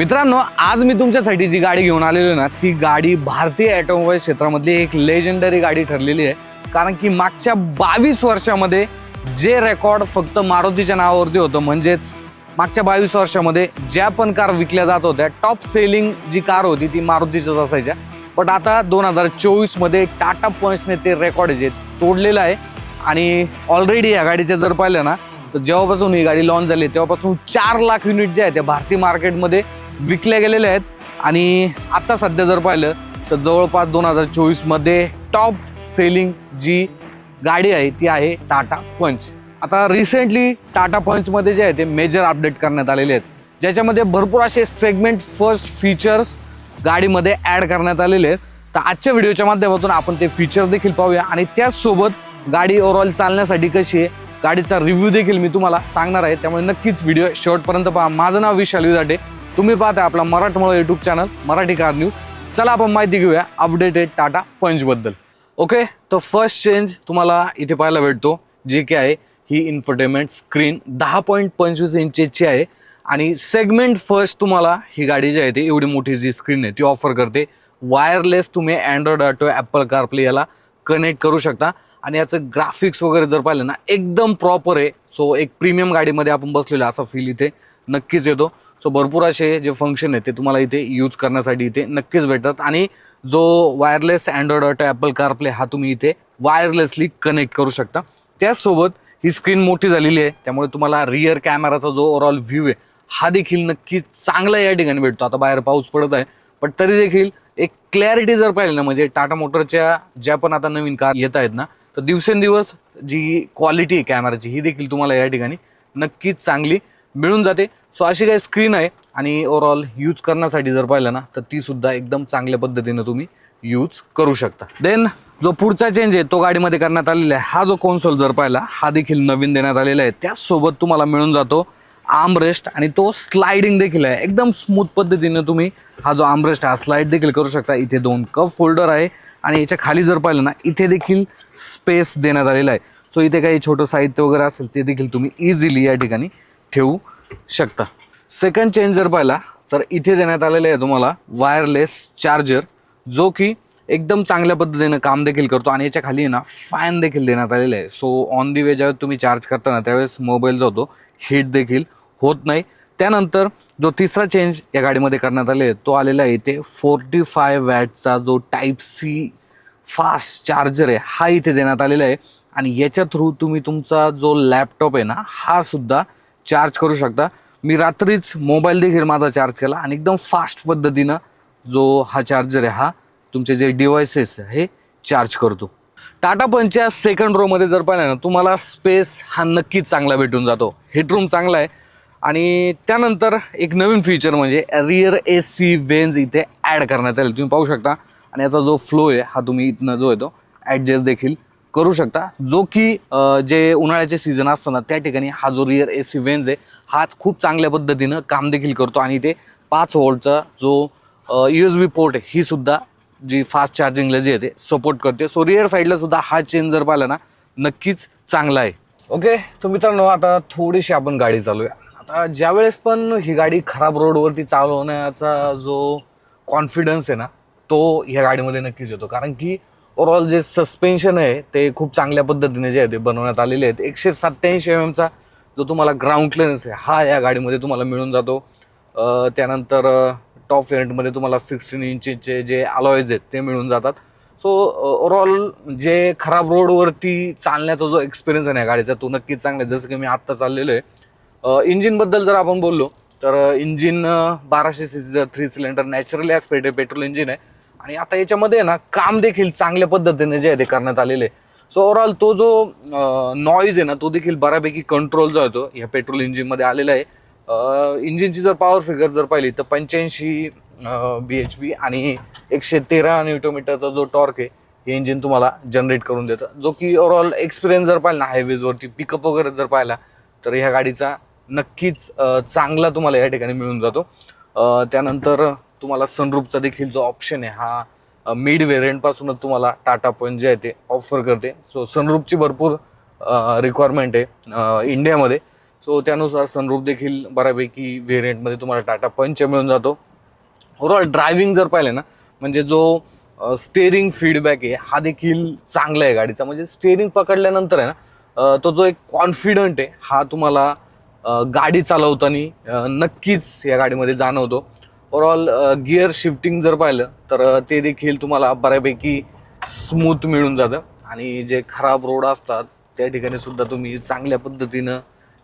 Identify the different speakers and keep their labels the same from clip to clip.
Speaker 1: मित्रांनो आज मी तुमच्यासाठी जी गाडी घेऊन आलेलो आहे ना ती गाडी भारतीय ऑटोमोबाईल क्षेत्रामधली एक लेजेंडरी गाडी ठरलेली आहे. कारण की मागच्या बावीस वर्षामध्ये जे रेकॉर्ड फक्त मारुतीच्या नावावरती होतं म्हणजेच मागच्या बावीस वर्षामध्ये ज्या पण कार विकल्या जात होत्या टॉप सेलिंग जी कार होती ती मारुतीच्याच असायच्या. बट आता दोन हजार चोवीसमध्ये टाटा पंचने ते रेकॉर्ड जे तोडलेलं आहे. आणि ऑलरेडी या गाडीचं जर पाहिलं ना तर जेव्हापासून ही गाडी लॉन्च झाली तेव्हापासून चार लाख युनिट जे आहे ते भारतीय मार्केटमध्ये विकल्या गेलेल्या आहेत. आणि आता सध्या जर पाहिलं तर जवळपास दोन हजार चोवीसमध्ये टॉप सेलिंग जी गाडी आहे ती आहे टाटा पंच. आता रिसेंटली टाटा पंचमध्ये जे आहे ते मेजर अपडेट करण्यात आलेले आहेत. ज्याच्यामध्ये भरपूर असे सेगमेंट फर्स्ट फीचर्स गाडीमध्ये ॲड करण्यात आलेले आहेत. तर आजच्या व्हिडिओच्या माध्यमातून आपण ते फीचर्स देखील पाहूया. आणि त्याचसोबत गाडी ओव्हरऑल चालण्यासाठी कशी आहे गाडीचा रिव्ह्यू देखील मी तुम्हाला सांगणार आहे. त्यामुळे नक्कीच व्हिडिओ शेवटपर्यंत पहा. माझं नाव विशाल विदाटे. तुम्ही पाहता आपला मराठमोळा YouTube channel Marathi car news चला आपण माहिती घेऊया अपडेटेड टाटा पंचबद्दल ओके तर फर्स्ट चेंज तुम्हाला इथे पाहायला भेटतो जे की आहे ही इन्फोटेनमेंट स्क्रीन दहा पॉईंट पंचवीस इंचेसची आहे. आणि सेगमेंट फर्स्ट तुम्हाला ही गाडी जी आहे ती एवढी मोठी जी स्क्रीन आहे ती ऑफर करते. वायरलेस तुम्ही अँड्रॉइड ऑटो ॲपल कारप्ले याला कनेक्ट करू शकता. आणि याचं ग्राफिक्स वगैरे जर पाहिलं ना एकदम प्रॉपर आहे. सो एक प्रीमियम गाडीमध्ये आपण बसलेलो असा फील इथे नक्कीच येतो. सो भरपूर असे जे फंक्शन आहे ते तुम्हाला इथे यूज करण्यासाठी इथे नक्कीच भेटतात. आणि जो wireless Android Auto Apple CarPlay हा तुम्ही इथे वायरलेसली कनेक्ट करू शकता. त्याचसोबत ही स्क्रीन मोठी झालेली आहे. त्यामुळे तुम्हाला रिअर कॅमेराचा जो ओव्हरऑल व्ह्यू आहे हा देखील नक्कीच चांगला या ठिकाणी भेटतो. आता बाहेर पाऊस पडत आहे पण तरी देखील एक क्लॅरिटी जर पाहिली ना म्हणजे टाटा मोटरच्या ज्या पण आता नवीन कार येत आहेत ना तर दिवसेंदिवस जी क्वालिटी आहे कॅमेराची ही देखील तुम्हाला या ठिकाणी नक्कीच चांगली मिळून जाते. सो अशी काही स्क्रीन आहे आणि ओव्हरऑल यूज करण्यासाठी जर पाहिलं ना तर ती सुद्धा एकदम चांगल्या पद्धतीनं तुम्ही यूज करू शकता. देन जो पुढचा चेंज आहे तो गाडीमध्ये करण्यात आलेला आहे. हा जो कॉन्सोल जर पाहिला हा देखील नवीन देण्यात आलेला आहे. त्याचसोबत तुम्हाला मिळून जातो आर्मरेस्ट आणि तो स्लायडिंग देखील आहे. एकदम स्मूथ पद्धतीनं तुम्ही हा जो आर्मरेस्ट हा स्लाइड देखील करू शकता. इथे दोन कप फोल्डर आहे. आणि याच्या खाली जर पाहिलं ना इथे देखील स्पेस देण्यात आलेला आहे. सो इथे काही छोटं साहित्य वगैरे असेल ते देखील तुम्ही इझिली या ठिकाणी ठेवू शकता. सेकंड चेंज जर पाहिला तर इथे देण्यात आलेलं आहे तुम्हाला वायरलेस चार्जर जो की एकदम चांगल्या पद्धतीनं काम देखील करतो आणि याच्या खाली आहे ना फॅन देखील देण्यात आलेला आहे. सो ऑन दी वे ज्यावेळेस तुम्ही चार्ज करता ना त्यावेळेस मोबाईल जो होतो हीट देखील होत नाही. त्यानंतर जो तिसरा चेंज या गाडीमध्ये करण्यात आले तो आलेला आहे इथे फोर्टी फाय वॅटचा जो टाईप सी फास्ट चार्जर आहे हा इथे देण्यात आलेला आहे. आणि याच्या थ्रू तुम्ही तुमचा जो लॅपटॉप आहे ना हा सुद्धा चार्ज करू शकता. मी रात्रीच मोबाईल देखील माझा चार्ज केला आणि एकदम फास्ट पद्धतीनं जो हा चार्जर आहे हा तुमचे जे डिव्हायसेस हे चार्ज करतो. टाटा पंचच्या सेकंड रोमध्ये जर पाहिलं ना तुम्हाला स्पेस हा नक्कीच चांगला भेटून जातो. हेडरूम चांगला आहे. आणि त्यानंतर एक नवीन फीचर म्हणजे रिअर ए सी वेन्स इथे ॲड करण्यात आले. तुम्ही पाहू शकता. आणि याचा जो फ्लो आहे हा तुम्ही इथनं जो आहे तो ॲडजस्ट देखील करू शकता. जो की जे उन्हाळ्याचे सीझन असताना त्या ठिकाणी हा जो रिअर ए सी वेन्स आहे हा खूप चांगल्या पद्धतीनं काम देखील करतो. आणि ते पाच वोल्टचा जो यू एस बी पोर्ट आहे ही सुद्धा जी फास्ट चार्जिंगला जी आहे ते सपोर्ट करते. सो रिअर साईडला सुद्धा हा चेंज जर पाहिला ना नक्कीच चांगला आहे. ओके तर मित्रांनो आता थोडीशी आपण गाडी चालूया. आता ज्यावेळेस पण ही गाडी खराब रोडवरती चालवण्याचा जो कॉन्फिडन्स आहे ना तो ह्या गाडीमध्ये नक्कीच येतो. कारण की ओव्हरऑल जे सस्पेन्शन आहे ते खूप चांगल्या पद्धतीने जे आहे ते बनवण्यात आलेले आहेत. एकशे सत्त्याऐंशी एम एमचा जो तुम्हाला ग्राउंड क्लिअरन्स आहे हा या गाडीमध्ये तुम्हाला मिळून जातो. त्यानंतर टॉप व्हेरियंटमध्ये तुम्हाला सिक्स्टीन इंचचे जे अलॉयज आहेत ते मिळून जातात. सो ओव्हरऑल जे खराब रोडवरती चालण्याचा जो एक्सपिरियन्स आहे ना या गाडीचा तो नक्कीच चांगला आहे. जसं की मी आत्ता चाललेलो आहे इंजिनबद्दल जर आपण बोललो तर इंजिन बाराशे C three cylinder naturally aspirated petrol engine आहे. आणि आता याच्यामध्ये ना काम देखील चांगल्या पद्धतीने जे आहे ते करण्यात आलेले आहे. सो ओव्हरऑल तो जो नॉईज आहे ना तो देखील बऱ्यापैकी कंट्रोल जो आहे तो ह्या पेट्रोल इंजिनमध्ये आलेला आहे. इंजिनची जर पॉवर फिगर जर पाहिली तर पंच्याऐंशी बी एच पी आणि एकशे तेरा न्यूटोमीटरचा जो टॉर्क आहे हे इंजिन तुम्हाला जनरेट करून देतं. जो की ओव्हरऑल एक्सपिरियन्स जर पाहिला ना हायवेजवरती पिकअप वगैरे जर पाहिला तर ह्या गाडीचा नक्कीच चांगला तुम्हाला या ठिकाणी मिळून जातो. त्यानंतर तुम्हाला सनरूपचा देखील जो ऑप्शन आहे हा मिड व्हेरियंटपासूनच तुम्हाला टाटा पंच जे आहे ते ऑफर करते. सो सनरूपची भरपूर रिक्वायरमेंट आहे इंडियामध्ये सो त्यानुसार सनरूप देखील बऱ्यापैकी व्हेरियंटमध्ये तुम्हाला टाटा पंच मिळून जातो. ओव्हरऑल ड्रायव्हिंग जर पाहिलं ना म्हणजे जो स्टेअरिंग फीडबॅक आहे हा देखील चांगला आहे गाडीचा. म्हणजे स्टेअरिंग पकडल्यानंतर आहे ना तो जो एक कॉन्फिडंट आहे हा तुम्हाला गाडी चालवताना नक्कीच या गाडीमध्ये जाणवतो. ओव्हरऑल गिअर शिफ्टिंग जर पाहिलं तर ते देखील तुम्हाला बऱ्यापैकी स्मूथ मिळून जातं. आणि जे खराब रोड असतात त्या ठिकाणी सुद्धा तुम्ही चांगल्या पद्धतीनं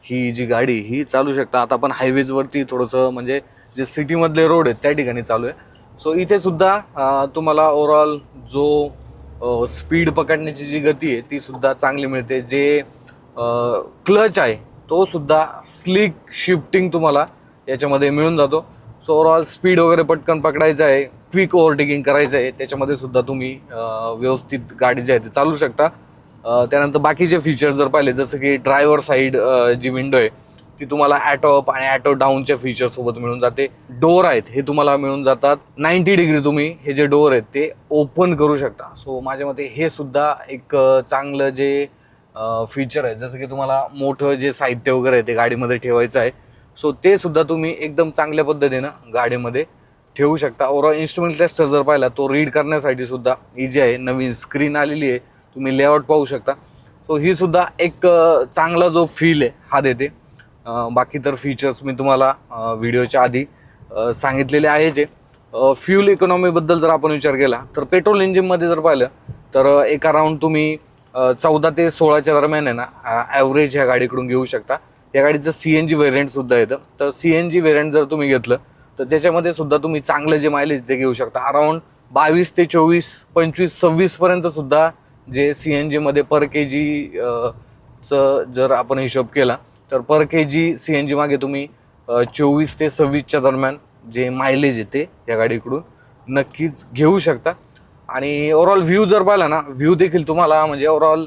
Speaker 1: ही जी गाडी ही चालू शकता. आता आपण हायवेजवरती थोडंसं म्हणजे जे सिटीमधले रोड आहेत त्या ठिकाणी चालू आहे. सो इथे सुद्धा तुम्हाला ओवरऑल जो स्पीड पकडण्याची जी गती आहे ती सुद्धा चांगली मिळते. जे क्लच आहे तो सुद्धा स्लिक शिफ्टिंग तुम्हाला याच्यामध्ये मिळून जातो. सो ओव्हरऑल स्पीड वगैरे पटकन पकडायचं आहे क्विक ओव्हरटेकिंग करायचं आहे त्याच्यामध्ये सुद्धा तुम्ही व्यवस्थित गाडी जी आहे ती चालू शकता. त्यानंतर बाकीचे फीचर्स जर पाहिले जसं की ड्रायव्हर साईड जी विंडो आहे ती तुम्हाला ॲटो अप आणि ॲटो डाऊनच्या फीचरसोबत मिळून जाते. डोअर आहेत हे तुम्हाला मिळून जातात. नाईन्टी डिग्री तुम्ही हे जे डोअर आहेत ते ओपन करू शकता. सो माझ्या मते हे सुद्धा एक चांगलं जे फीचर आहे. जसं की तुम्हाला मोठं जे साहित्य वगैरे आहे ते गाडीमध्ये ठेवायचं आहे. सो ते सुद्धा तुम्ही एकदम चांगल्या पद्धतीनं गाडीमध्ये ठेवू शकता. ओव्हरऑल इन्स्ट्रुमेंट क्लस्टर जर पाहिला तो रीड करण्यासाठी सुद्धा इजी आहे. नवीन स्क्रीन आलेली आहे. तुम्ही लेआउट पाहू शकता. सो ही सुद्धा एक चांगला जो फील आहे हा देते. बाकी तर फीचर्स मी तुम्हाला व्हिडिओच्या आधी सांगितलेले आहे जे. फ्युल इकॉनॉमीबद्दल जर आपण विचार केला तर पेट्रोल इंजिनमध्ये जर पाहिलं तर एका राऊंड तुम्ही चौदा ते सोळाच्या दरम्यान आहे ना ॲव्हरेज ह्या गाडीकडून घेऊ शकता. या गाडीचं सी एन जी व्हेरियंट सुद्धा येतं. तर सी एन जी व्हेरियंट जर तुम्ही घेतलं तर त्याच्यामध्ये सुद्धा तुम्ही चांगलं जे मायलेज ते घेऊ शकता. अराऊंड बावीस ते चोवीस पंचवीस सव्वीसपर्यंत सुद्धा जे सी एन जीमध्ये पर के जी चं जर आपण हिशोब केला तर पर के जी सी एन जी मागे तुम्ही चोवीस ते सव्वीसच्या दरम्यान जे मायलेज येते या गाडीकडून नक्कीच घेऊ शकता. आणि ओव्हरऑल व्ह्यू जर पाहिला ना व्ह्यू देखील तुम्हाला म्हणजे ओव्हरऑल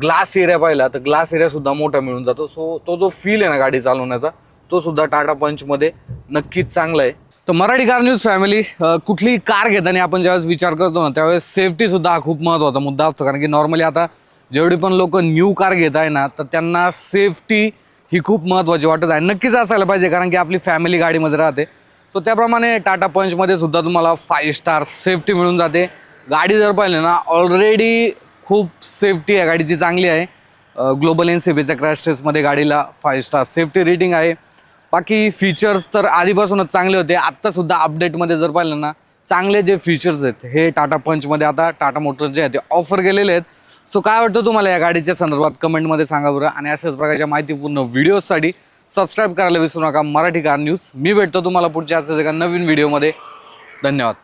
Speaker 1: ग्लास एरिया पाहिला तर ग्लास एरियासुद्धा मोठा मिळून जातो. सो तो जो फील आहे ना गाडी चालवण्याचा तो सुद्धा टाटा पंचमध्ये नक्कीच चांगला आहे. तर मराठी कार न्यूज फॅमिली कुठलीही कार घेताना आपण ज्यावेळेस विचार करतो ना त्यावेळेस सेफ्टीसुद्धा हा खूप महत्त्वाचा मुद्दा असतो. कारण की नॉर्मली आता जेवढी पण लोक न्यू कार घेत आहे ना तर त्यांना सेफ्टी ही खूप महत्त्वाची वाटत आहे. नक्कीच असायला पाहिजे कारण की आपली फॅमिली गाडीमध्ये राहते. सो त्याप्रमाणे टाटा पंचमध्ये सुद्धा तुम्हाला फाईव्ह स्टार सेफ्टी मिळून जाते. गाडी जर पाहिली ना ऑलरेडी खूप सेफ्टी आहे. गाडीची चांगली आहे. ग्लोबल एन सी बीच्या क्रॅश टेस्टमध्ये गाडीला फाईव्ह स्टार सेफ्टी रेटिंग आहे. बाकी फीचर्स तर आधीपासूनच चांगले होते. आत्तासुद्धा अपडेटमध्ये जर पाहिलं ना चांगले जे फीचर्स आहेत हे टाटा पंचमध्ये आता टाटा मोटर्स जे आहेत ते ऑफर केलेले आहेत. सो काय वाटतं तुम्हाला या गाडीच्या संदर्भात कमेंटमध्ये सांगा बरं. आणि अशाच प्रकारच्या माहितीपूर्ण व्हिडिओजसाठी सबस्क्राईब करायला विसरू नका. मराठी कार न्यूज मी भेटतो तुम्हाला पुढच्या असेल एका नवीन व्हिडिओमध्ये धन्यवाद.